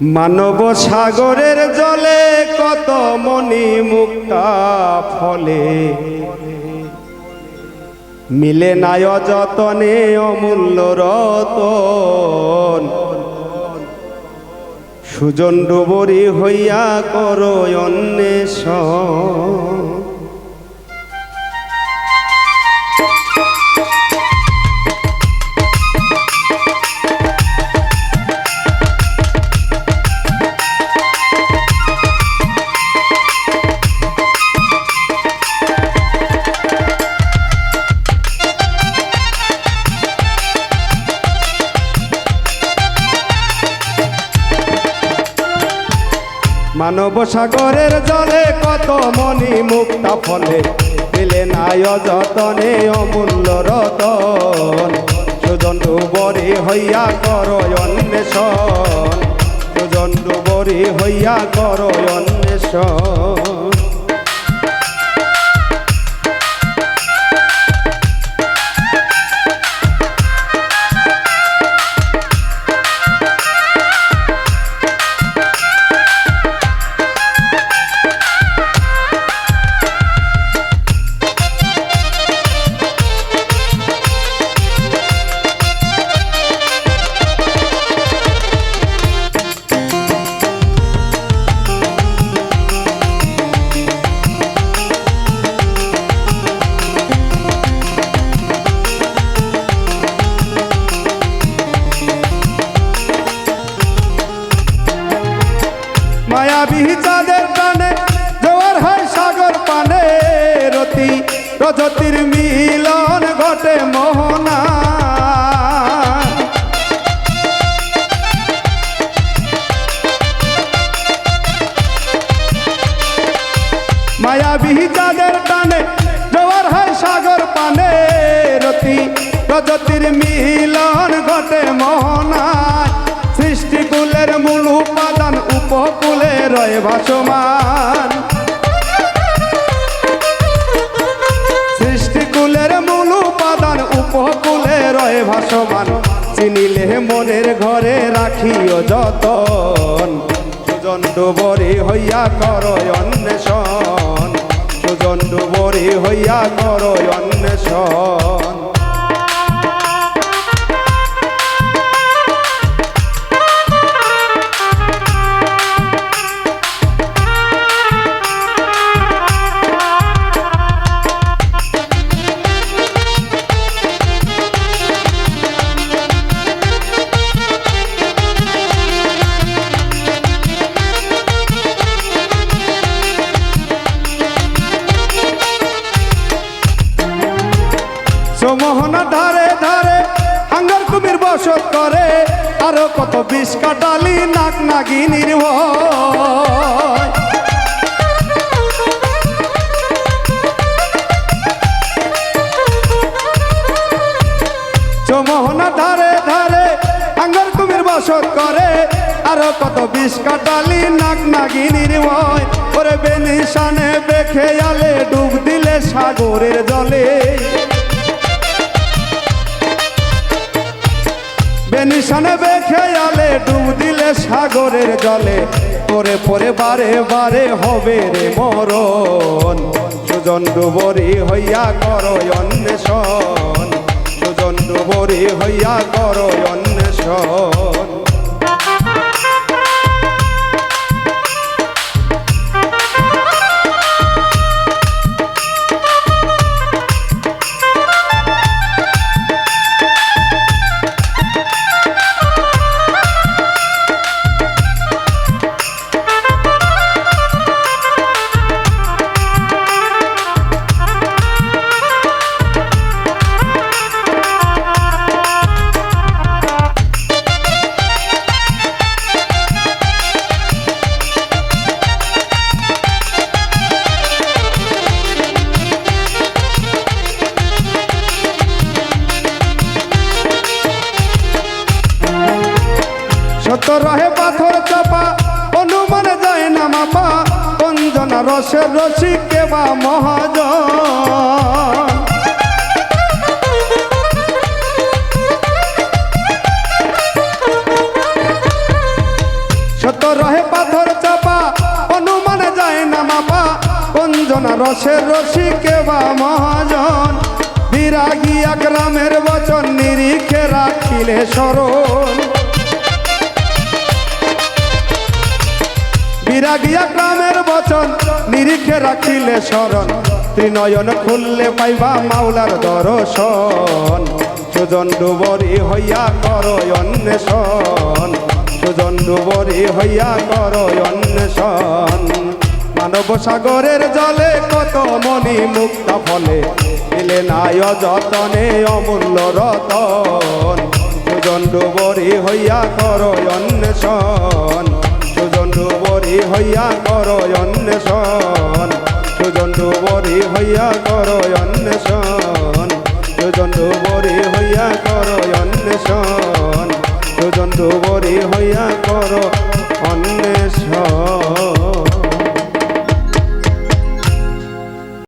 মানব সাগরের জলে কত মণি মুক্তা ফলে। মিলে নাই অযতনে অমূল্য রতন। সুজন ডুবরি হইয়া করো অন্বেষণ। মানব সাগরের জলে কত মনি মুক্তা ফলে পেলে নাই অযতনে অমূল্য রতন। সুজন ডুবরি হইয়া কর অন্বেষণ। সুজন ডুবরি হইয়া কর অন্বেষণ। রজতির মিলন ঘটে মোহনা। মায়াবী চাঁদের টানে, জোয়ার হয় সাগর পানে। রতি রজতির মিলন ঘটে মোহনায় সৃষ্টিকুলের মূল উপাদান উপকূলে রয়ে ভাসমান। উপাদান উপকূলে রয়ে ভাসমান। চিনিলে মনের ঘরে রাখিও যতন। সুজন ডুবরি হইয়া কর অন্বেষণ। সুজন ডুবরি হইয়া কর অন্বেষণ। কত কাটালি নাক নাগিনীর ভয়। চমোহনা ধারে ধারে আঙ্গার কুমির বসত করে, আরও কত বিষ কাটালি নাক নাগিনীর ভয়। ওরে বেনিশানে বেখে আলে ডুব দিলে সাগরের জলে। বেনিশানে বেখে আলে, ডুব দিলে সাগরের জলে। পরে পরে বারে বারে হবে রে মরণ। সুজন ডুবরি হইয়া কর অন্বেষণ। সুজন ডুবরি হইয়া কর অন্বেষণ। রহে পাথর চাপা অনুমানে যায় না মাপা কঞ্জনা রসের রসিক কেবা মহাজন। শত রহে পাথর চাপা অনুমানে যায় না মাপা কঞ্জনা রসের রসি কেবা মহাজন। বিরাগী গ্রামের বচন নিরিখে রাখিলে স্মরণ বিরাগিয়া গ্রামের বচন, নিরিখে রাখিলে শরণ ত্রিনয়ন খুললে পাইবা মাওলার দর্শন। সুজন ডুবরি হইয়া কর অন্বেষণ। সুজন ডুবরি হইয়া কর অন্বেষণ। মানব সাগরের জলে কত মনি মুক্তা ফলে এলে নাই যতনে অমূল্য রতন। সুজন ডুবরি হইয়া কর অন্বেষণ। হইয়া কর অন্বেষণ। সুজন্ডু বরি হইয়া কর অন্বেষণ।